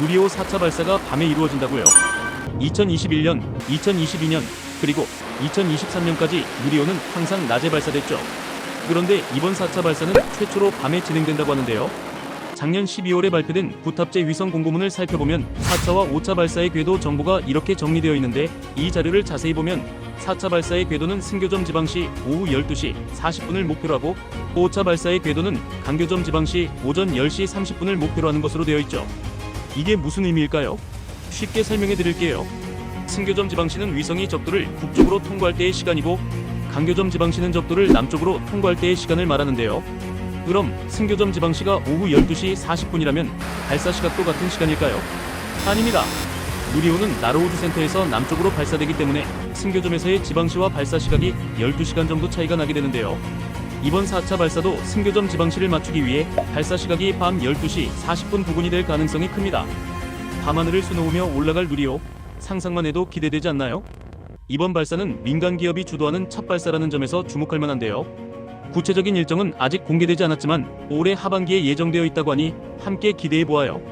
누리호 4차 발사가 밤에 이루어진다고요. 2021년, 2022년, 그리고 2023년까지 누리호는 항상 낮에 발사됐죠. 그런데 이번 4차 발사는 최초로 밤에 진행된다고 하는데요. 작년 12월에 발표된 부탑재 위성 공고문을 살펴보면 4차와 5차 발사의 궤도 정보가 이렇게 정리되어 있는데 이 자료를 자세히 보면 4차 발사의 궤도는 승교점 지방시 오후 12시 40분을 목표로 하고 5차 발사의 궤도는 강교점 지방시 오전 10시 30분을 목표로 하는 것으로 되어 있죠. 이게 무슨 의미일까요? 쉽게 설명해 드릴게요. 승교점 지방시는 위성이 적도를 북쪽으로 통과할 때의 시간이고 강교점 지방시는 적도를 남쪽으로 통과할 때의 시간을 말하는데요. 그럼 승교점 지방시가 오후 12시 40분이라면 발사 시각도 같은 시간일까요? 아닙니다. 누리호는 나로우드 센터에서 남쪽으로 발사되기 때문에 승교점에서의 지방시와 발사 시각이 12시간 정도 차이가 나게 되는데요. 이번 4차 발사도 승교점 지방시를 맞추기 위해 발사 시각이 밤 12시 40분 부근이 될 가능성이 큽니다. 밤하늘을 수놓으며 올라갈 누리호 상상만 해도 기대되지 않나요? 이번 발사는 민간 기업이 주도하는 첫 발사라는 점에서 주목할 만한데요. 구체적인 일정은 아직 공개되지 않았지만 올해 하반기에 예정되어 있다고 하니 함께 기대해 보아요.